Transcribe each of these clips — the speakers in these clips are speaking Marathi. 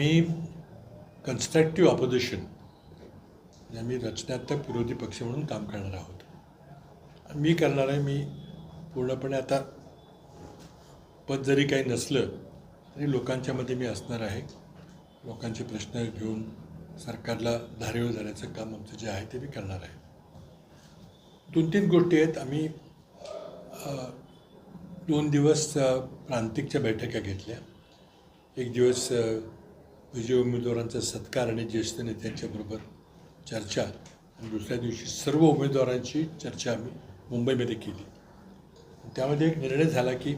आम्ही कन्स्ट्रक्टिव्ह ऑपोजिशन म्हणजे आम्ही रचनात्मक विरोधी पक्ष म्हणून काम करणार आहोत. मी करणार आहे मी पूर्णपणे आता पद जरी काही नसलं तरी लोकांच्यामध्ये मी असणार आहे. लोकांचे प्रश्न घेऊन सरकारला धारेवर धरायचं काम आमचं जे आहे ते मी करणार आहे. दोन तीन गोष्टी आहेत. आम्ही दोन दिवस प्रांतिकच्या बैठका घेतल्या. एक दिवस विजय उमेदवारांचा सत्कार आणि ज्येष्ठ नेत्यांच्याबरोबर चर्चा. आणि दुसऱ्या दिवशी सर्व उमेदवारांची चर्चा आम्ही मुंबईमध्ये केली. त्यामध्ये एक निर्णय झाला की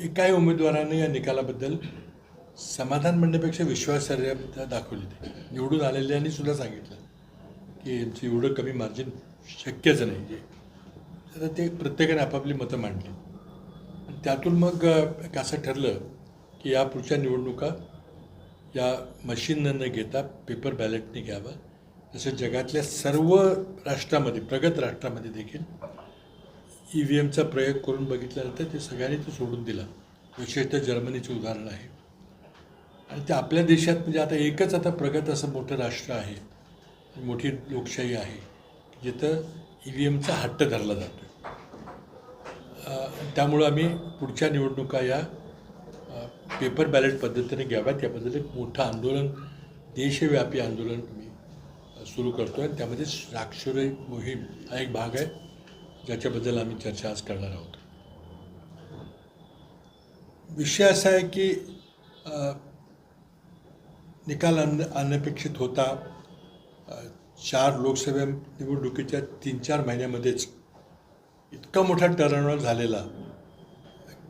एकाही उमेदवाराने या निकालाबद्दल समाधान म्हणण्यापेक्षा विश्वासार्हता दाखवली ती निवडून आलेल्यांनी सुद्धा सांगितलं की यांचं एवढं कमी मार्जिन शक्यच नाही. आहे तर ते प्रत्येकाने आपापली मतं मांडली. त्यातून मग एक असं ठरलं की या पुढच्या निवडणुका या मशीननं न घेता पेपर बॅलेटने घ्यावा. तसं जगातल्या सर्व राष्ट्रामध्ये प्रगत राष्ट्रामध्ये देखील ई व्ही एमचा प्रयोग करून बघितल्यानंतर ते सगळ्यांनी तो सोडून दिला. विशेषतः जर्मनीचं उदाहरण आहे. आणि ते आपल्या देशात म्हणजे आता एकच आता प्रगत असं मोठं राष्ट्र आहे मोठी लोकशाही आहे जिथं ई व्ही एमचा हट्ट धरला जातो त्यामुळं आम्ही पुढच्या निवडणुका या पेपर बॅलेट पद्धतीने घ्याव्यात याबद्दल एक मोठं आंदोलन देशव्यापी आंदोलन मी सुरू करतो आहे त्यामध्ये साक्षरी मोहीम हा एक भाग आहे ज्याच्याबद्दल आम्ही चर्चा आज करणार आहोत. विषय असा आहे की निकाल अन अनपेक्षित होता. चार लोकसभा निवडणुकीच्या तीन चार महिन्यामध्येच इतका मोठा टर्नओव्हर झालेला.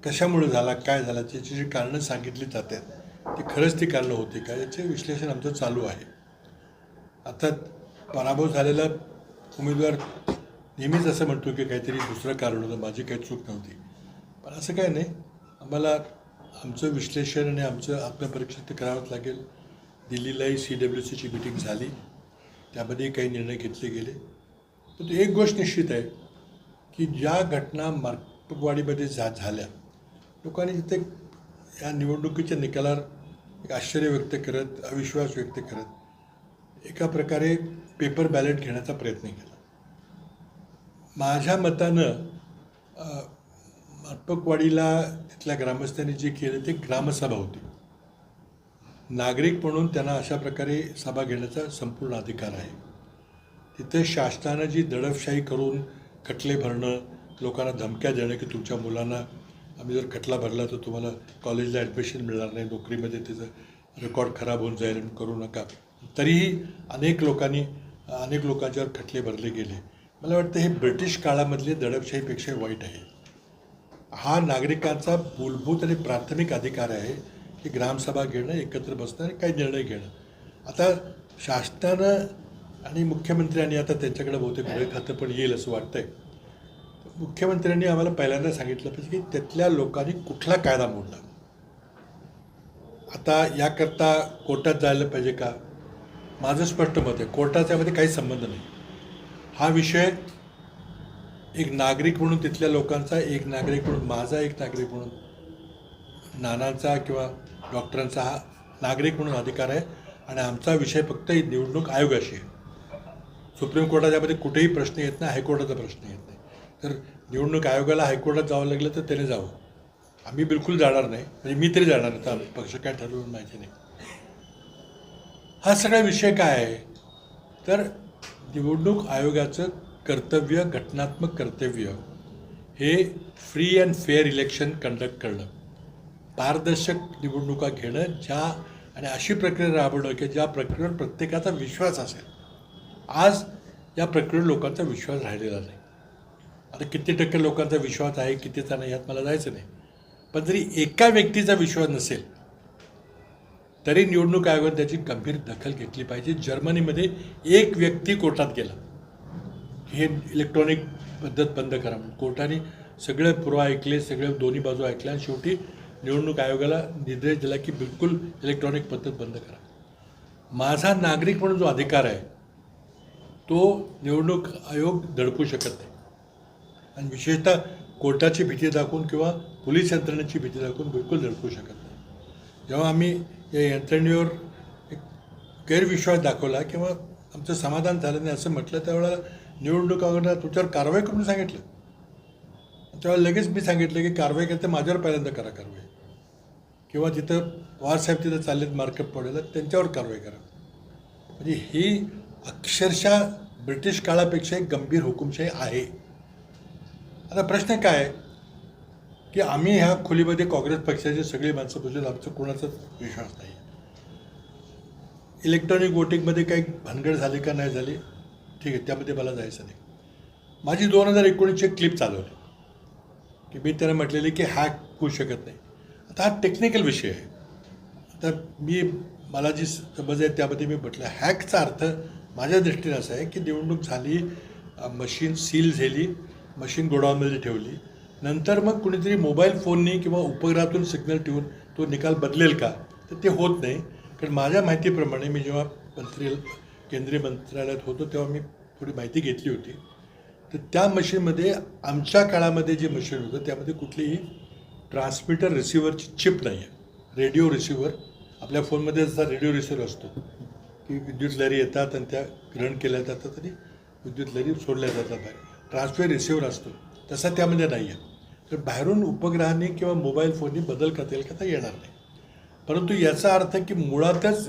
कशामुळे झाला काय झाला त्याची जी कारणं सांगितली जातात ती खरंच ती कारणं होती का? याचे विश्लेषण आमचं चालू आहे. आता पराभव झालेला उमेदवार नेहमीच असं म्हणतो की काहीतरी दुसरं कारण होतं माझी काही चूक नव्हती. पण असं काय नाही. आम्हाला आमचं विश्लेषण आणि आमचं आत्मपरीक्षण तर करावंच लागेल. दिल्लीलाही सी डब्ल्यू सीची मिटिंग झाली. त्यामध्ये काही निर्णय घेतले गेले. पण एक गोष्ट निश्चित आहे की ज्या घटना मार्कवाडीमध्ये जा झाल्या लोकांनी तिथे या निवडणुकीच्या निकालावर एक आश्चर्य व्यक्त करत अविश्वास व्यक्त करत एका प्रकारे पेपर बॅलेट घेण्याचा प्रयत्न केला. माझ्या मतानं अटपकवाडीला तिथल्या ग्रामस्थांनी जे केलं ते ग्रामसभा होती. नागरिक म्हणून त्यांना अशा प्रकारे सभा घेण्याचा संपूर्ण अधिकार आहे. तिथे शासनानं जी दडपशाही करून खटले भरणं लोकांना धमक्या देणं की तुमच्या मुलांना आम्ही जर खटला भरला तर तुम्हाला कॉलेजला ॲडमिशन मिळणार नाही नोकरीमध्ये त्याचं रेकॉर्ड खराब होऊन जाईल आणि करू नका. तरीही अनेक लोकांनी अनेक लोकांच्यावर खटले भरले गेले. मला वाटतं हे ब्रिटिश काळामधले दडपशाहीपेक्षा वाईट आहे. हा नागरिकांचा मूलभूत आणि प्राथमिक अधिकार आहे की ग्रामसभा घेणं एकत्र बसणं आणि काही निर्णय घेणं. आता शासनानं आणि मुख्यमंत्र्यांनी आता त्यांच्याकडे बहुतेक वेळ खातं पण येईल असं वाटतंय. मुख्यमंत्र्यांनी आम्हाला पहिल्यांदा सांगितलं पाहिजे की त्यातल्या लोकांनी कुठला कायदा मोडला. आता याकरता कोर्टात जायला पाहिजे का? माझं स्पष्ट मत आहे कोर्टाचा यामध्ये काही संबंध नाही. हा विषय एक नागरिक म्हणून तिथल्या लोकांचा एक नागरिक म्हणून माझा एक नागरिक म्हणून नानांचा किंवा डॉक्टरांचा हा नागरिक म्हणून अधिकार आहे आणि आमचा विषय फक्त निवडणूक आयोगाशी आहे. सुप्रीम कोर्टात यामध्ये कुठेही प्रश्न येत नाही हायकोर्टाचा प्रश्न येत नाही. तर निवडणूक आयोगाला हायकोर्टात जावं लागलं तर त्याने जावं. आम्ही बिलकुल जाणार नाही. म्हणजे मी तरी जाणार नाही. तर पक्ष काय ठरवून माहिती नाही. हा सगळा विषय काय आहे? तर निवडणूक आयोगाचं कर्तव्य घटनात्मक कर्तव्य हे free and fair election conduct करणं. पारदर्शक निवडणुका घेणं ज्या आणि अशी प्रक्रिया राबवणं की ज्या प्रक्रियेवर प्रत्येकाचा विश्वास असेल. आज या प्रक्रियेवर लोकांचा विश्वास राहिलेला नाही. आता किती टक्के लोकांचा विश्वास आहे कितीचा नाही यात मला जायचं नाही. पण जरी एका व्यक्तीचा विश्वास नसेल तरी निवडणूक आयोगाने त्याची गंभीर दखल घेतली पाहिजे. जर्मनीमध्ये एक व्यक्ती कोर्टात गेला. हे इलेक्ट्रॉनिक पद्धत बंद करा म्हणून. कोर्टाने सगळे पुरावा ऐकले सगळे दोन्ही बाजू ऐकल्या आणि शेवटी निवडणूक आयोगाला निर्देश दिला की बिलकुल इलेक्ट्रॉनिक पद्धत बंद करा. माझा नागरिक म्हणून जो अधिकार आहे तो निवडणूक आयोग धडकू शकत नाही. आणि विशेषतः कोर्टाची भीती दाखवून किंवा पोलीस यंत्रणेची भीती दाखवून बिलकुल दडपू शकत नाही. जेव्हा आम्ही या यंत्रणेवर एक गैरविश्वास दाखवला किंवा आमचं समाधान झालं नाही असं म्हटलं त्यावेळेला निवडणूक आयोगानं तुमच्यावर कारवाई करून सांगितलं. त्यावेळेला लगेच मी सांगितलं की कारवाई करते माझ्यावर पहिल्यांदा करा कारवाई. किंवा तिथं वारसाहेब तिथं चाललेत मार्केट पडेल त्यांच्यावर कारवाई करा. म्हणजे ही अक्षरशः ब्रिटिश काळापेक्षा एक गंभीर हुकुमशाही आहे. आता प्रश्न काय आहे? की आम्ही ह्या खोलीमध्ये काँग्रेस पक्षाची सगळी माणसं बसून आमचं कोणाचाच विश्वास नाही. इलेक्ट्रॉनिक वोटिंगमध्ये काही भानगड झाली का नाही झाली ठीक आहे त्यामध्ये मला जायचं नाही. माझी दोन हजार एकोणीसची क्लिप चालवली. की मी त्यांना म्हटलेली की हॅक होऊ शकत नाही. आता हा टेक्निकल विषय आहे. आता मी मला जी समज आहे त्यामध्ये मी म्हटलं हॅकचा अर्थ माझ्या दृष्टीने असा आहे की निवडणूक झाली मशीन सील झाली मशीन गोडाऊनमध्ये ठेवली नंतर मग कुणीतरी मोबाईल फोननी किंवा उपग्रहातून सिग्नल ठेवून तो निकाल बदलेल का? तर ते होत नाही. कारण माझ्या माहितीप्रमाणे मी जेव्हा मंत्री केंद्रीय मंत्रालयात होतो तेव्हा मी थोडी माहिती घेतली होती. तर त्या मशीनमध्ये आमच्या काळामध्ये जे मशीन होतं त्यामध्ये कुठलीही ट्रान्समीटर रिसिव्हरची चिप नाही आहे. रेडिओ रिसिव्हर आपल्या फोनमध्ये जसा रेडिओ रिसिव्हर असतो की विद्युत लहरी येतात आणि त्या ग्रहण केल्या जातात आणि विद्युत लहरी सोडल्या जातात बाहेर. ट्रान्सफर रिसिव्हर असतो. तसा त्यामध्ये म्हणजे नाही आहे तर बाहेरून उपग्रहांनी किंवा मोबाईल फोननी बदल करता येईल का तर येणार नाही. परंतु याचा अर्थ की मुळातच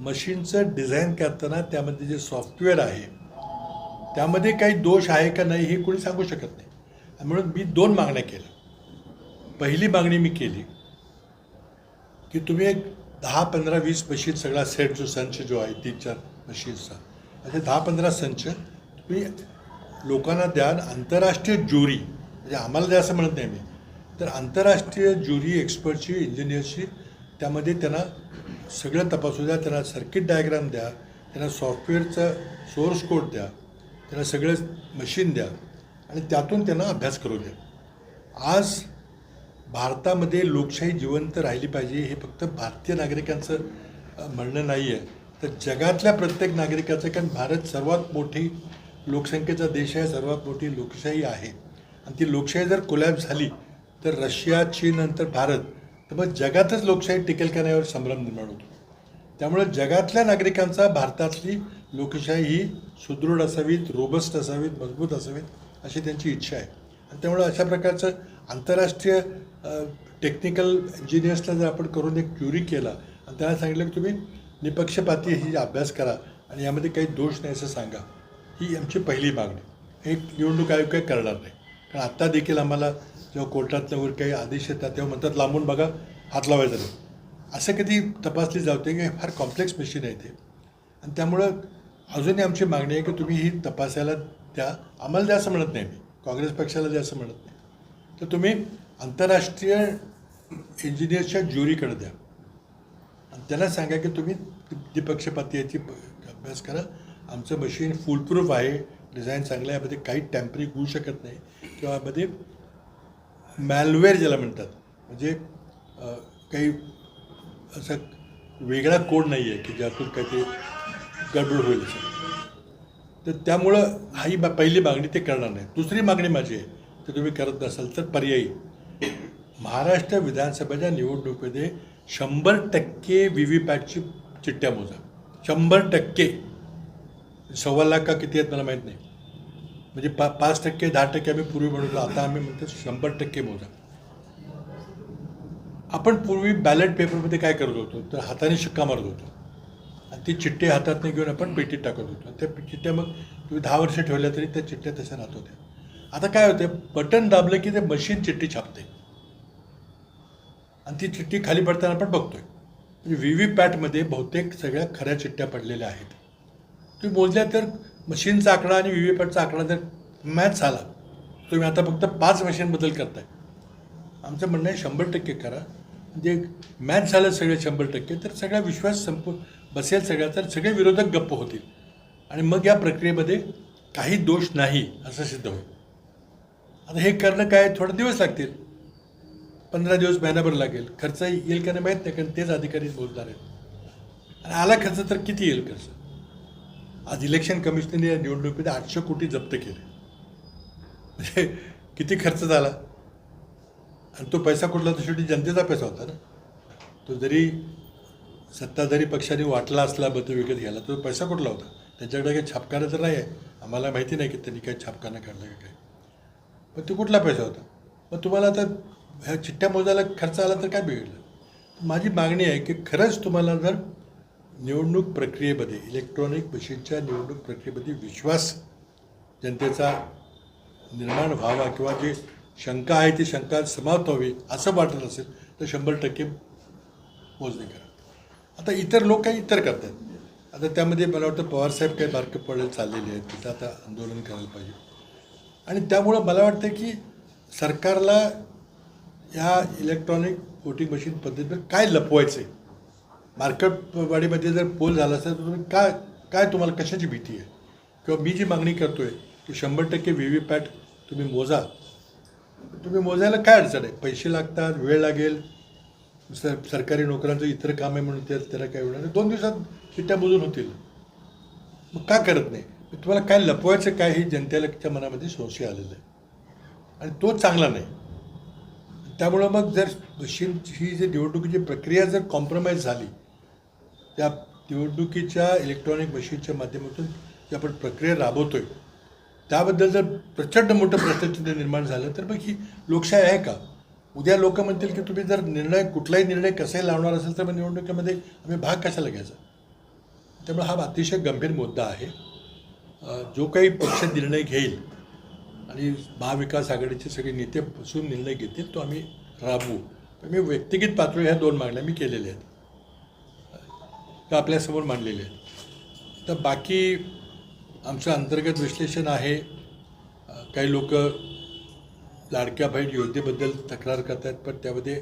मशीनचं डिझाईन करताना त्यामध्ये जे सॉफ्टवेअर आहे त्यामध्ये काही दोष आहे का नाही हे कोणी सांगू शकत नाही. आणि म्हणून मी दोन मागण्या केल्या. पहिली मागणी मी केली की तुम्ही एक दहा पंधरा वीस मशीन सगळा सेट जो संच जो आहे तीन चार मशीन्सचा असे दहा पंधरा संच तुम्ही लोकांना द्या आंतरराष्ट्रीय ज्युरी. म्हणजे आम्हाला द्या असं म्हणत नाही मी. तर आंतरराष्ट्रीय ज्युरी एक्सपर्टची इंजिनियरची त्यामध्ये त्यांना सगळं तपासू द्या त्यांना सर्किट डायग्राम द्या त्यांना सॉफ्टवेअरचा सोर्स कोड द्या त्यांना सगळं मशीन द्या आणि त्यातून त्यांना अभ्यास करू द्या. आज भारतामध्ये लोकशाही जिवंत राहिली पाहिजे हे फक्त भारतीय नागरिकांचं म्हणणं नाही आहे तर जगातल्या प्रत्येक नागरिकाचं कारण भारत सर्वात मोठी लोकसंख्येचा देश आहे सर्वात मोठी लोकशाही आहे. आणि ती लोकशाही जर कोलॅब झाली तर रशिया चीन नंतर भारत तर मग जगातच लोकशाही टिकेल का नाही यावर संभ्रम निर्माण होतो. त्यामुळे जगातल्या नागरिकांचा भारतातली लोकशाही ही सुदृढ असावीत रोबस्ट असावीत मजबूत असावीत अशी त्यांची इच्छा आहे. आणि त्यामुळे अशा प्रकारचं आंतरराष्ट्रीय टेक्निकल इंजिनियर्सला जर आपण करून एक क्युरी केला आणि त्यांना सांगितलं की तुम्ही निपक्षपाती ही अभ्यास करा आणि यामध्ये काही दोष नाही असं सांगा. ही आमची पहिली मागणी. एक निवडणूक आयोग काही करणार नाही. कारण आत्ता देखील आम्हाला जेव्हा कोर्टातनं वगैरे काही आदेश येतात तेव्हा म्हणतात लांबून बघा हात लावायचा नाही. असं कधी तपासली जाते की फार कॉम्प्लेक्स मशीन आहे ते. आणि त्यामुळं अजूनही आमची मागणी आहे की तुम्ही ही तपासायला द्या. आम्हाला द्या असं म्हणत नाही मी. काँग्रेस पक्षाला द्या असं म्हणत नाही. तर तुम्ही आंतरराष्ट्रीय इंजिनियर्सच्या ज्युरीकडे द्या. आणि त्यांना सांगा की तुम्ही द्विपक्षपाती याची अभ्यास करा. आमचं मशीन फुलप्रूफ आहे. डिझाईन चांगलं आहे. यामध्ये काही टॅम्परिंग होऊ शकत नाही. किंवा यामध्ये मॅलवेअर ज्याला म्हणतात. म्हणजे काही असा वेगळा कोड नाही आहे की ज्यातून काही गडबड होईल असं. तर त्यामुळं हा ही बा- पहिली मागणी ते करणार नाही. दुसरी मागणी माझी आहे. तर तुम्ही करत नसाल तर पर्यायी. महाराष्ट्र विधानसभेच्या निवडणुकीमध्ये शंभर टक्के व्ही व्ही पॅटची चिठ्ठ्या मोजा. शंभर टक्के. सव्वा लाख का किती आहेत मला माहीत नाही. म्हणजे पा पाच टक्के दहा टक्के आम्ही पूर्वी म्हणतो आता आम्ही म्हणतो शंभर टक्के मोजा आपण पूर्वी बॅलेट पेपरमध्ये काय करत होतो? तर हाताने शिक्का मारत होतो. आणि ती चिठ्ठी हातातने घेऊन आपण पेटीत टाकत होतो. त्या चिठ्ठ्या मग तुम्ही दहा वर्ष ठेवल्या तरी त्या चिठ्ठ्या तशा राहत होत्या. आता काय होतं बटन दाबलं की ते मशीन चिठ्ठी छापते. आणि ती चिठ्ठी खाली पडताना आपण बघतोय. म्हणजे व्ही व्ही पॅटमध्ये बहुतेक सगळ्या खऱ्या चिठ्ठ्या पडलेल्या आहेत. तुम्ही मोजल्या तर मशीनचा आकडा आणि व्ही व्ही पॅटचा आकडा जर मॅच झाला तुम्ही आता फक्त पाच मशीन बदल करताय. आमचं म्हणणं आहे शंभर टक्के करा. म्हणजे मॅच झालं सगळे शंभर टक्के तर सगळा विश्वास संप बसेल सगळ्या तर सगळे विरोधक गप्प होतील. आणि मग या प्रक्रियेमध्ये काही दोष नाही असं सिद्ध होईल. आता हे करणं काय थोडे दिवस लागतील. पंधरा दिवस महिनाभर लागेल. खर्च येईल का नाही माहीत नाही कारण तेच अधिकारी बोलणार आहेत. आणि आला खर्च तर किती येईल खर्च? आज इलेक्शन कमिशनने या निवडणुकीत आठशे कोटी जप्त केले. म्हणजे किती खर्च झाला? आणि तो पैसा कुठला तर शेवटी जनतेचा पैसा होता ना. तो जरी सत्ताधारी पक्षाने वाटला असला मतं विकत घ्यायला तो पैसा कुठला होता? त्यांच्याकडे काही छापखाना तर नाही आहे आम्हाला माहिती नाही की त्यांनी काही छापखाना काढला का काय. पण तो कुठला पैसा होता? मग तुम्हाला आता ह्या चिठ्ठ्या मोजायला खर्च आला तर काय बिघडलं? माझी मागणी आहे की खरंच तुम्हाला जर निवडणूक प्रक्रियेमध्ये इलेक्ट्रॉनिक मशीनच्या निवडणूक प्रक्रियेमध्ये विश्वास जनतेचा निर्माण व्हावा किंवा जी शंका आहे ती शंका समाप्त व्हावी असं वाटत असेल तर शंभर टक्के मोजणी करा. आता इतर लोक काही इतर करतात. आता त्यामध्ये मला वाटतं पवारसाहेब काही मार्क पडले चाललेले आहेत तिथं आता आंदोलन करायला पाहिजे. आणि त्यामुळं मला वाटतं की सरकारला या इलेक्ट्रॉनिक वोटिंग मशीन पद्धतीवर काय लपवायचं आहे मार्केटवाडीमध्ये जर पोल झाला असेल तर तुम्ही काय काय तुम्हाला कशाची भीती आहे? किंवा मी जी मागणी करतो आहे की शंभर टक्के व्ही व्ही पॅट तुम्ही मोजा. तुम्ही मोजायला काय अडचण आहे? पैसे लागतात वेळ लागेल सर सरकारी नोकऱ्यांचं इतर काम आहे म्हणून त्याला काय होणार? दोन दिवसात चिठ्ठ्या मोजून होतील. मग का करत नाही? तुम्हाला काय लपवायचं काय हे जनतेच्या मनामध्ये संशय आलेला आहे. आणि तो चांगला नाही. त्यामुळं मग जर मशीनची ही जी निवडणुकीची प्रक्रिया जर कॉम्प्रोमाइज झाली त्या निवडणुकीच्या इलेक्ट्रॉनिक मशीनच्या माध्यमातून जी आपण प्रक्रिया राबवतोय त्याबद्दल जर प्रचंड मोठं प्रश्नचिन्ह निर्माण झालं तर मग ही लोकशाही आहे का? उद्या लोक म्हणतील की तुम्ही जर निर्णय कुठलाही निर्णय कसाही लावणार असेल तर मग निवडणुकीमध्ये आम्ही भाग कशाला घ्यायचा? त्यामुळे हा अतिशय गंभीर मुद्दा आहे. जो काही पक्ष निर्णय घेईल आणि महाविकास आघाडीचे सगळे नेते बसून निर्णय घेतील तो आम्ही राबवू. मी व्यक्तिगत पातळी ह्या दोन मागण्या मी केलेल्या आहेत. त्या आपल्यासमोर मांडलेल्या आहेत. तर बाकी आमचं अंतर्गत विश्लेषण आहे. काही लोक लाडक्या बहीण योजनेबद्दल तक्रार करत आहेत पण त्यामध्ये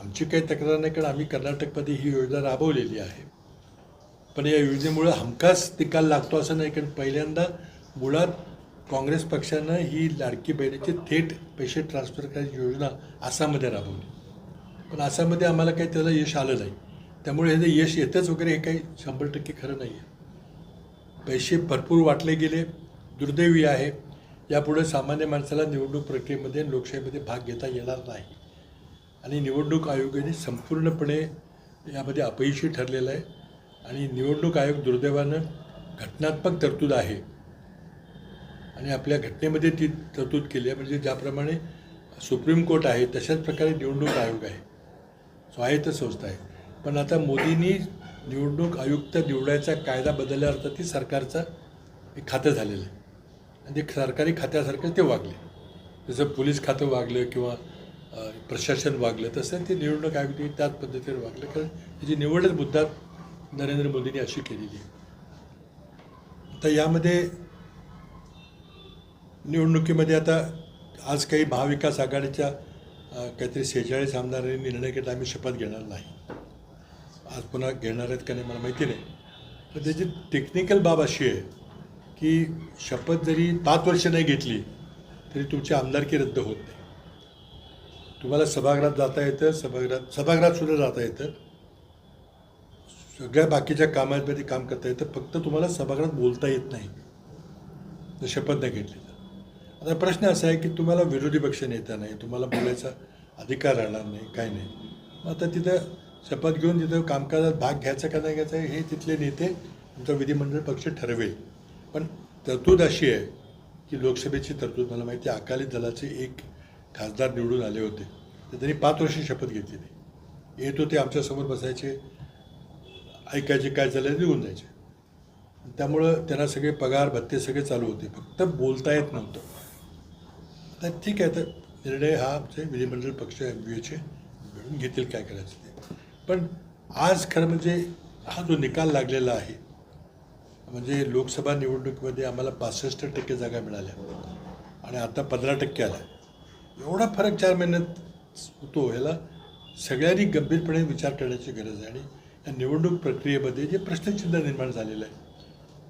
आमची काही तक्रार नाही कारण आम्ही कर्नाटकमध्ये ही योजना राबवलेली आहे. पण या योजनेमुळं हमखास निकाल लागतो असं नाही कारण पहिल्यांदा मुळात काँग्रेस पक्षानं ही लाडकी बहिणीचे थेट पैसे ट्रान्सफर करायची योजना आसाममध्ये राबवली. पण आसाममध्ये आम्हाला काही त्याला यश आलं नाही. त्यामुळे हे यश येतंच वगैरे हे काही शंभर टक्के खरं नाही आहे पैसे भरपूर वाटले गेले दुर्दैवी आहे. यापुढे सामान्य माणसाला निवडणूक प्रक्रियेमध्ये लोकशाहीमध्ये भाग घेता येणार नाही. आणि निवडणूक आयोगाने संपूर्णपणे यामध्ये अपयशी ठरलेलं आहे. आणि निवडणूक आयोग दुर्दैवानं घटनात्मक तरतूद आहे. आणि आपल्या घटनेमध्ये ती तरतूद केली आहे. म्हणजे ज्याप्रमाणे सुप्रीम कोर्ट आहे तशाच प्रकारे निवडणूक आयोग आहे. स्वायत्त संस्था आहे. पण आता मोदींनी निवडणूक आयुक्त निवडायचा कायदा बदलल्यावर तर ती सरकारचं एक खातं झालेलं आहे. आणि ते सरकारी खात्यासारखं ते वागले. जसं पोलीस खातं वागलं किंवा प्रशासन वागलं तसं ते निवडणूक आयुक्त त्याच पद्धतीने वागलं. कारण त्याची निवडच मुद्दा नरेंद्र मोदींनी अशी केलेली आहे. आता यामध्ये निवडणुकीमध्ये आता आज काही महाविकास आघाडीच्या काहीतरी सेहेचाळीस आमदारांनी निर्णय घेतला. आम्ही शपथ घेणार नाही. आज पुन्हा घेणार आहेत का नाही मला माहिती नाही. पण त्याची टेक्निकल बाब अशी आहे की शपथ जरी पाच वर्ष नाही घेतली तरी तुमची आमदारकी रद्द होत नाही. तुम्हाला सभागृहात जाता येतं सभागृहात सभागृहात सुद्धा जाता येतं. सगळ्या बाकीच्या कामांमध्ये काम करता येतं फक्त तुम्हाला सभागृहात बोलता येत नाही. जर शपथ नाही घेतली तर. आता प्रश्न असा आहे की तुम्हाला विरोधी पक्ष नेता नाही तुम्हाला बोलायचा अधिकार राहणार नाही काय नाही. मग आता तिथं शपथ घेऊन तिथं कामकाजात भाग घ्यायचा का नाही घ्यायचा हे तिथले नेते तुमचा विधिमंडळ पक्ष ठरवेल. पण तरतूद अशी आहे की लोकसभेची तरतूद मला माहिती आहे अकाली दलाचे एक खासदार निवडून आले होते. तर त्यांनी पाच वर्षी शपथ घेतलेली येत होते आमच्यासमोर बसायचे ऐकायचे काय झालं निघून जायचे त्यामुळं त्यांना सगळे पगार भत्ते सगळे चालू होते. फक्त बोलता येत नव्हतं. तर ठीक आहे तर निर्णय हा आमचे विधिमंडळ पक्ष एम बी एचे मिळून घेतील काय करायचं ते. पण आज खरं म्हणजे हा जो निकाल लागलेला आहे म्हणजे लोकसभा निवडणुकीमध्ये आम्हाला पासष्ट टक्के जागा मिळाल्या आणि आता पंधरा टक्के आला एवढा फरक चार महिन्यात होतो ह्याला सगळ्यांनी गंभीरपणे विचार करण्याची गरज आहे आणि या निवडणूक प्रक्रियेमध्ये जे प्रश्नचिन्ह निर्माण झालेलं आहे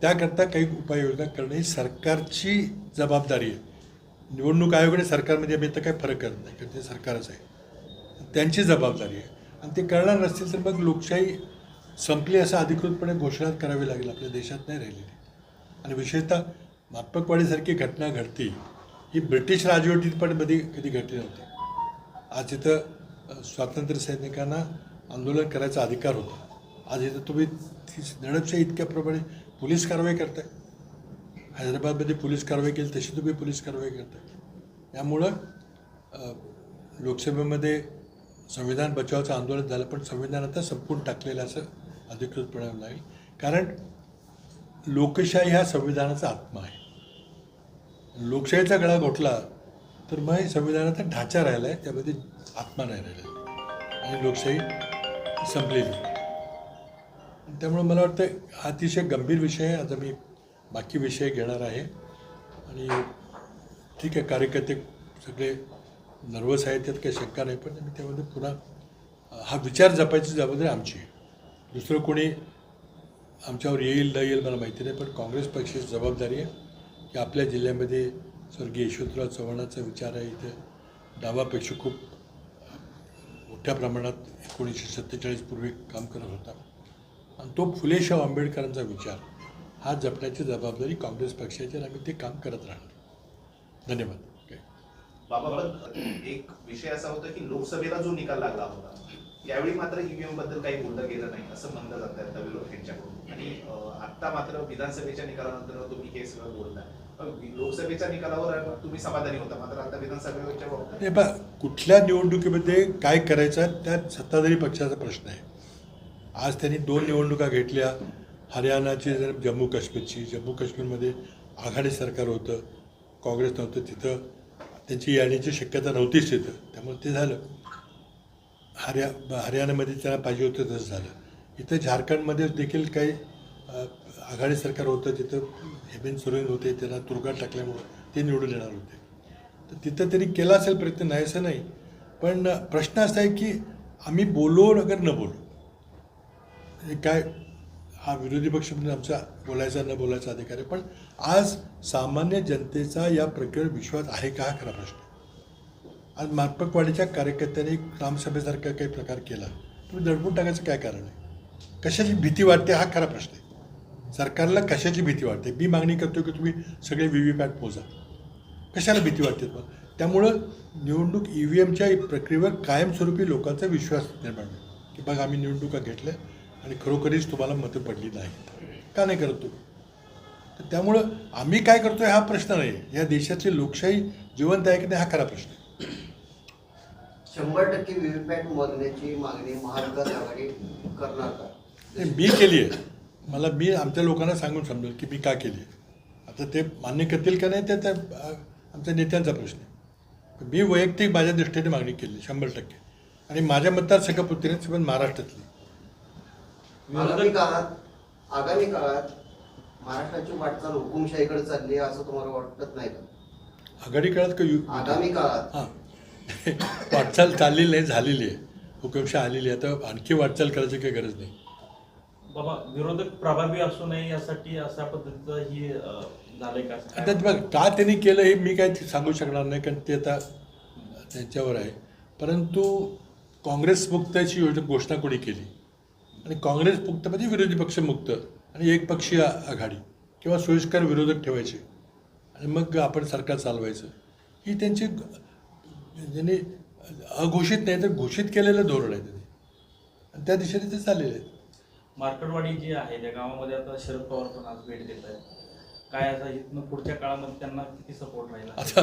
त्याकरता काही उपाययोजना करणे ही सरकारची जबाबदारी आहे. निवडणूक आयोग आणि सरकारमध्ये आम्ही तर काही फरक करत नाही कारण ते सरकारच आहे. त्यांची जबाबदारी आहे. आणि ते करणार नसतील तर मग लोकशाही संपली असं अधिकृतपणे घोषणा करावी लागेल. आपल्या देशात नाही राहिलेली. आणि विशेषतः मापकवाडीसारखी घटना घडती ही ब्रिटिश राजवटीत पण कधी कधी घडली नव्हती. आज इथं स्वातंत्र्य सैनिकांना आंदोलन करायचा अधिकार होता. आज इथं तुम्ही ती दडपशाही इतक्याप्रमाणे पोलीस कारवाई करताय. हैदराबादमध्ये पोलीस कारवाई केली तशी तुम्ही पोलीस कारवाई करताय. यामुळं लोकसभेमध्ये संविधान बचावाचं आंदोलन झालं पण संविधान आता संपून टाकलेलं असं अधिकृतपणे लागेल कारण लोकशाही हा संविधानाचा आत्मा आहे. लोकशाहीचा गळा घोटला तर मग संविधानाचा ढाचा राहिला आहे त्यामध्ये आत्मा नाही राहिला आणि लोकशाही संपलेली. त्यामुळे मला वाटतं हा अतिशय गंभीर विषय आहे. आता मी बाकी विषय घेणार आहे. आणि ठीक आहे कार्यकर्ते सगळे नर्वस आहे त्यात काही शंका नाही पण त्यामध्ये पुन्हा हा विचार जपायची जबाबदारी आमची. आहे दुसरं कोणी आमच्यावर येईल न येईल मला माहिती नाही पण काँग्रेस पक्षाची जबाबदारी आहे की आपल्या जिल्ह्यामध्ये स्वर्गीय यशवंतराव चव्हाणाचा विचार आहे इथे. डावापेक्षा खूप मोठ्या प्रमाणात एकोणीसशे सत्तेचाळीस पूर्वी काम करत होता. आणि तो फुलेशाव आंबेडकरांचा विचार हा जपण्याची जबाबदारी काँग्रेस पक्षाची आणि आम्ही ते काम करत राहणार. धन्यवाद. बाबा पण एक विषय असा होता की लोकसभेला जो निकाल लागला होता त्यावेळी मात्र ईव्हीएमबद्दल काही बोललं गेलं नाही असं म्हणलं जात आहे दवे लोक यांच्याकडून आणि आता मात्र विधानसभेच्या निकालानंतर तुम्ही हे सगळं बोलताय लोकसभेच्या निकालावर तुम्ही समाधानी होता मात्र आता विधानसभेच्या बाबतीत कुठल्या निवडणुकीमध्ये काय करायचं त्या सत्ताधारी पक्षाचा प्रश्न आहे. आज त्यांनी दोन निवडणुका घेतल्या. हरियाणाची जर जम्मू काश्मीरची जम्मू काश्मीरमध्ये आघाडी सरकार होतं काँग्रेस नव्हतं तिथं त्यांची येण्याची शक्यता नव्हतीच तिथं. त्यामुळे ते झालं. हरिया हरियाणामध्ये त्यांना पाहिजे होतं तसं झालं. इथं झारखंडमध्ये देखील काही आघाडी सरकार होतं तिथं हेमेंद सोरेन होते त्यांना तुरुंगात टाकल्यामुळं ते निवडून येणार होते. तर तिथं तरी केला असेल प्रयत्न नाही असं नाही. पण प्रश्न असा आहे की आम्ही बोलो अगर न बोलो हे काय हा विरोधी पक्ष म्हणजे आमचा बोलायचा न बोलायचा अधिकार आहे. पण आज सामान्य जनतेचा या प्रक्रियेवर विश्वास आहे का? हा खरा प्रश्न आज मार्पकवाडीच्या कार्यकर्त्यांनी ग्रामसभेसारखा काही प्रकार केला. तुम्ही दडपून टाकायचं काय कारण आहे? कशाची भीती वाटते? हा खरा प्रश्न आहे. सरकारला कशाची भीती वाटते? मी मागणी करतो की तुम्ही सगळे व्ही व्ही पॅट मोजा कशाला भीती वाटते मग त्यामुळं निवडणूक ई व्ही एमच्या प्रक्रियेवर कायमस्वरूपी लोकांचा विश्वास निर्माण होईल. की बघा आम्ही निवडणुका घेतल्या आणि खरोखरीच तुम्हाला मतं पडली नाही का नाही करत तर त्यामुळं आम्ही काय करतोय हा प्रश्न नाही. या देशातली लोकशाही जिवंत आहे की नाही हा खरा प्रश्न आहे. शंभर टक्के व्हीव्हीपॅट मोजण्याची मागणी महाविकास आघाडी करणार का? मी केली आहे. मला मी आमच्या लोकांना सांगून समजेल की मी का केली आहे. आता ते मान्य करतील का नाही ते त्या आमच्या नेत्यांचा प्रश्न आहे. मी वैयक्तिक माझ्या दृष्टीने मागणी केली शंभर टक्के. आणि माझ्या मतदारसंघ पुत्रीने पण महाराष्ट्रातली. आगामी काळात आगामी काळात महाराष्ट्राची वाटचाल हुकुमशाहीकडे चालली आहे असं तुम्हाला वाटत नाही का? आघाडी काळात का यु आगामी काळात. हां. वाटचाल चाललेली नाही झालेली आहे. हुकुमशाह आलेली आहे. आता आणखी वाटचाल करायची काही गरज नाही. बाबा विरोधक प्रभावी असू नये यासाठी अशा पद्धतीचं ही झालंय का? आता बघ का त्यांनी केलं हे मी काय सांगू शकणार नाही कारण ते आता त्यांच्यावर आहे. परंतु काँग्रेस मुक्ताची योजना घोषणा कोणी केली? आणि काँग्रेस मुक्त म्हणजे विरोधी पक्ष मुक्त आणि एक पक्षीय आघाडी किंवा सोयीस्कर विरोधक ठेवायचे. आणि मग आपण सरकार चालवायचं. ही त्यांची त्यांनी अघोषित नाही तर घोषित केलेलं धोरण आहे त्यांनी. आणि त्या दिशेने ते चाललेले आहे मार्कडवाडी जी आहे त्या गावामध्ये आता शरद पवार पण आज भेट देत आहेत. काय आता इथनं पुढच्या काळामध्ये त्यांना किती सपोर्ट राहील? आता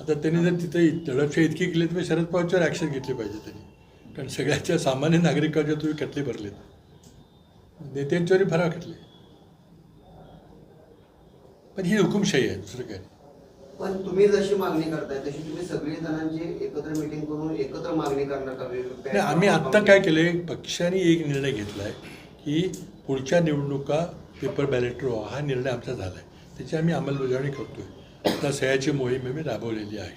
आता त्यांनी जर तिथे दडपशाही इतकी केली तर शरद पवारच्यावर ॲक्शन घेतली पाहिजे त्यांनी. कारण सगळ्याच्या सामान्य नागरिकांच्या तुम्ही कटले भरलेत. नेत्यांच्यावरही भरा कटले पण ही हुकुमशाही आहे दुसरं काय. पण तुम्ही जशी मागणी करताय तशी तुम्ही सगळी जणांची एकत्र मिटिंग करून एकत्र मागणी करणार का? आम्ही आत्ता काय केलं आहे पक्षाने एक निर्णय घेतला आहे की पुढच्या निवडणुका पेपर बॅलेटवर व्हावा हा निर्णय आमचा झाला आहे त्याची आम्ही अंमलबजावणी करतोय. आता सह्याची मोहीम आम्ही राबवलेली आहे.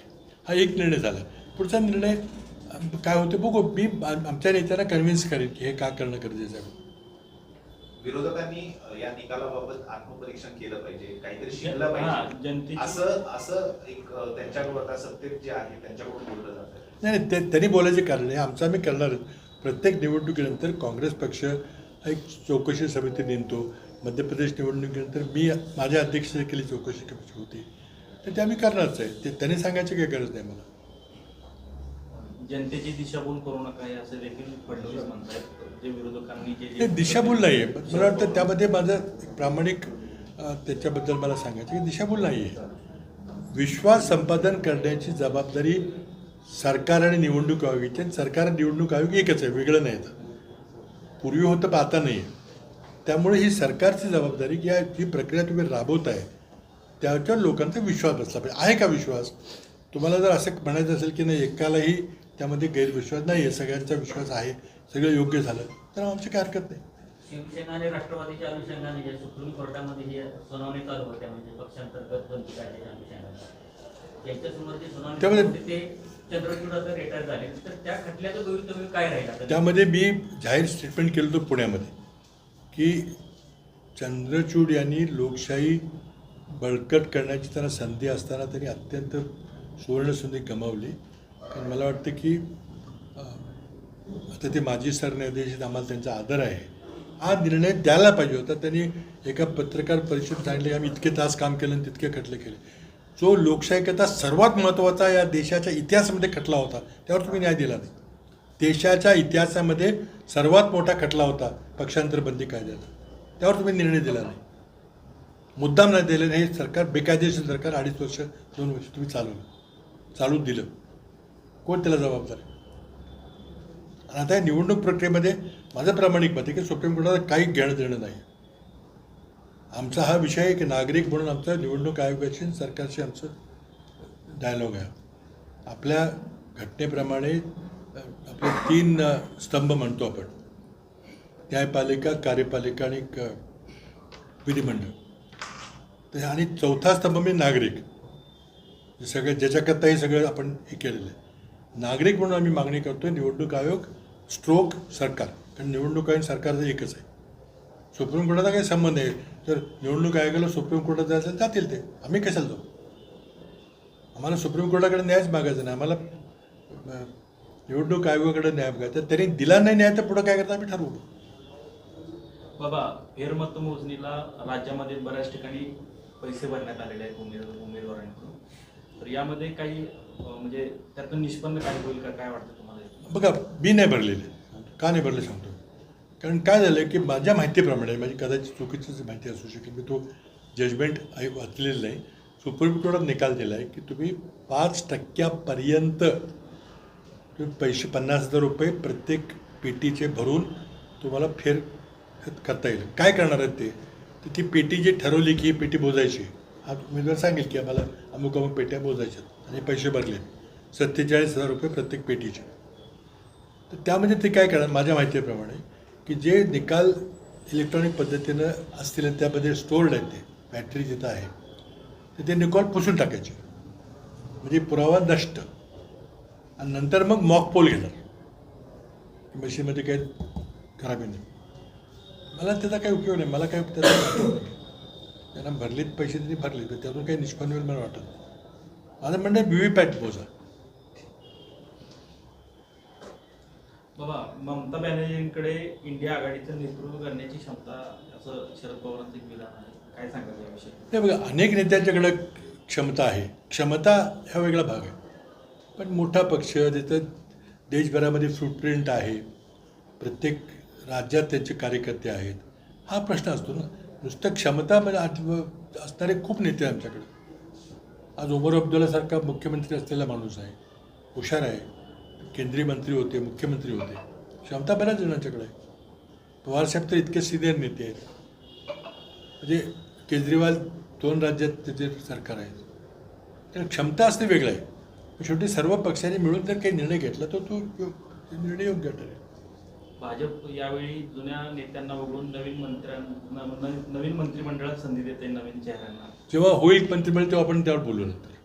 हा एक निर्णय झाला. पुढचा निर्णय अं, काय होते बघू. मी आम- आमच्या नेत्यांना कन्व्हिन्स करेन की हे का करणं गरजेचं आहे. विरोधकांनी या निकालाबाबत आत्मपरीक्षण केलं पाहिजे काहीतरी शिकलं पाहिजे. असं असं एक त्यांच्याकडून आता सत्तेत जे आहे त्यांच्याकडून बोललं जातं नाही नाही, ते त्यांनी बोलायचे कारण आहे आमचं आम्ही करणारच प्रत्येक निवडणुकीनंतर काँग्रेस पक्ष एक चौकशी समिती नेमतो. मध्य प्रदेश निवडणुकीनंतर मी माझ्या अध्यक्षतेखाली चौकशी कमिटी होती. तर ते आम्ही करणारच आहे. ते त्यांनी सांगायची काही गरज नाही मला. जनतेची दिशाभूल करू नका हे असं देखील फडणवीस म्हणतात जे विरोधकांनी जे दिशाभूल नाही आहे मला वाटतं त्यामध्ये माझं प्रामाणिक त्याच्याबद्दल मला सांगायचं की दिशाभूल नाही आहे विश्वास संपादन करण्याची जबाबदारी सरकार आणि निवडणूक आयोगाची आणि सरकार निवडणूक आयोग एकच आहे वेगळं नाही पूर्वी होतं पण आता नाही आहे त्यामुळे ही सरकारची जबाबदारी की जी प्रक्रिया तुम्ही राबवत आहे त्याच्यावर लोकांचा विश्वास बसला पाहिजे. आहे का विश्वास? तुम्हाला जर असं म्हणायचं असेल की नाही एकालाही त्यामध्ये गैरविश्वास नाही आहे सगळ्यांचा विश्वास आहे सगळं योग्य झालं तर आमची काय हरकत नाही. शिवसेना आणि राष्ट्रवादीच्या अनुषंगाने जे सुप्रीम कोर्टामध्ये जे सुनावणी चालू होत्या म्हणजे पक्षांतर्गत बंदी कायद्याच्या अनुषंगाने जे सुनावणी होती ते चंद्रचूड आता रिटायर झाले. तर त्या खटल्याचं भवितव्य काय राहील? त्यामध्ये मी जाहीर स्टेटमेंट केलं होतं पुण्यामध्ये की चंद्रचूड यांनी लोकशाही बळकट करण्याची त्यांना संधी असताना त्यांनी अत्यंत सुवर्णसंधी गमावली. कारण मला वाटतं की आता ते माजी सरन्यायाधीश आम्हाला त्यांचा आदर आहे. हा निर्णय द्यायला पाहिजे होता. त्यांनी एका पत्रकार परिषदेत सांगितले की आम्ही इतके तास काम केलं आणि तितके खटले केले. जो लोकशाहीकरता सर्वात महत्त्वाचा या देशाच्या इतिहासामध्ये खटला होता त्यावर तुम्ही न्याय दिला नाही. देशाच्या इतिहासामध्ये सर्वात मोठा खटला होता पक्षांतर बंदी कायद्याचा. त्यावर तुम्ही निर्णय दिला नाही. मुद्दाम नाही दिले नाही. हे सरकार बेकायदेशीर सरकार अडीच वर्ष दोन वर्ष तुम्ही चालवलं. चालू दिलं. कोण त्याला जबाबदार आहे. आणि आता या निवडणूक प्रक्रियेमध्ये माझं प्रामाणिक मत आहे की सुप्रीम कोर्टाला काही घेणं देणं नाही. आमचा हा विषय एक नागरिक म्हणून आमचा निवडणूक आयोगाशी सरकारशी आमचं डायलॉग आहे. आपल्या घटनेप्रमाणे आपले तीन स्तंभ म्हणतो आपण. न्यायपालिका कार्यपालिका आणि क- विधिमंडळ. तर आणि चौथा स्तंभ म्हणजे नागरिक. हे सगळं ज्याच्याकरता हे सगळं आपण हे केलेलं आहे. नागरिक म्हणून आम्ही मागणी करतोय निवडणूक आयोग स्ट्रोक सरकार. कारण निवडणूक आयोग सरकारचं एकच आहे. सुप्रीम कोर्टाचा काही संबंध आहे तर निवडणूक आयोगाला सुप्रीम कोर्टात जायचं असेल जातील ते. आम्ही कशाला जाऊ? आम्हाला सुप्रीम कोर्टाकडे न्यायच मागायचा नाही. आम्हाला निवडणूक आयोगाकडे न्याय मागायचा. त्यांनी दिला नाही न्याय तर पुढं काय करता? आम्ही ठरवू. बाबा फेरमतमोजणीला राज्यामध्ये बऱ्याच ठिकाणी पैसे भरण्यात आलेले आहेत उमेदवारांकडून. तर यामध्ये काही म्हणजे त्यातून निष्पन्न काय होईल का काय वाटतं तुम्हाला बघा मी नाही भरलेले. का नाही भरले सांगतो? कारण काय झालं की माझ्या माहितीप्रमाणे माझी कदाचित चुकीचीच माहिती असू शकेल मी तो जजमेंट आई वाचलेलं नाही. सुप्रीम कोर्टात निकाल दिला आहे की तुम्ही पाच टक्क्यापर्यंत तुम्ही पैसे पन्नास हजार रुपये प्रत्येक पेटीचे भरून तुम्हाला फेर करता येईल. काय करणार आहेत ते? तर ती पेटी जी ठरवली की ही पेटी बोजायची हा उमेदवार सांगेल की आम्हाला अमुक अमुक पेट्या मोजायच्यात आणि पैसे भरले. सत्तेचाळीस हजार रुपये प्रत्येक पेटीचे. तर त्यामध्ये ते काय करणार? माझ्या माहितीप्रमाणे की जे निकाल इलेक्ट्रॉनिक पद्धतीनं असतील आणि त्यामध्ये स्टोअर्ड आहेत ते बॅटरी जिथं आहे तर ते निकाल पुसून टाकायचे. म्हणजे पुरावा नष्ट. आणि नंतर मग मॉक पोल घेणार. मशीनमध्ये काही खराबी नाही. मला त्याचा काही उपयोग नाही. मला काही त्याचा नाही त्यांना भरलेत पैसे त्यांनी भरले तर त्यातून काही निष्पन्न होईल मला वाटत. माझं म्हणणं व्ही व्ही पॅट मोजा बाबा ममता बॅनर्जींकडे इंडिया आघाडीचं नेतृत्व करण्याची क्षमता असं शरद पवारांचं एक विधान आहे. काय सांगाल याविषयी? नाही बघा अनेक नेत्यांच्याकडे क्षमता आहे. क्षमता हा वेगळा भाग आहे. पण मोठा पक्ष त्याचं देशभरामध्ये फुटप्रिंट आहे प्रत्येक राज्यात त्यांचे कार्यकर्ते आहेत हा प्रश्न असतो ना. नुसतं क्षमता म्हणजे असणारे खूप नेते आमच्याकडे. आज उमर अब्दुल्लासारखा मुख्यमंत्री असलेला माणूस आहे. हुशार आहे. केंद्रीय मंत्री होते मुख्यमंत्री होते. क्षमता बऱ्याच जणांच्याकडे आहे. पवारसाहेब तर इतके सिनियर नेते आहेत. म्हणजे केजरीवाल दोन राज्यात त्याचे सरकार आहे तर क्षमता असणे वेगळं आहे. शेवटी सर्व पक्षांनी मिळून जर काही निर्णय घेतला तर तो तो निर्णय योग्य ठरेल. भाजप यावेळी जुन्या नेत्यांना वगळून नवीन मंत्र्यांना नवीन मंत्रिमंडळात संधी देते नवीन चेहऱ्यांना. जेव्हा होईल मंत्रिमंडळ तेव्हा आपण त्यावर बोलू नंतर.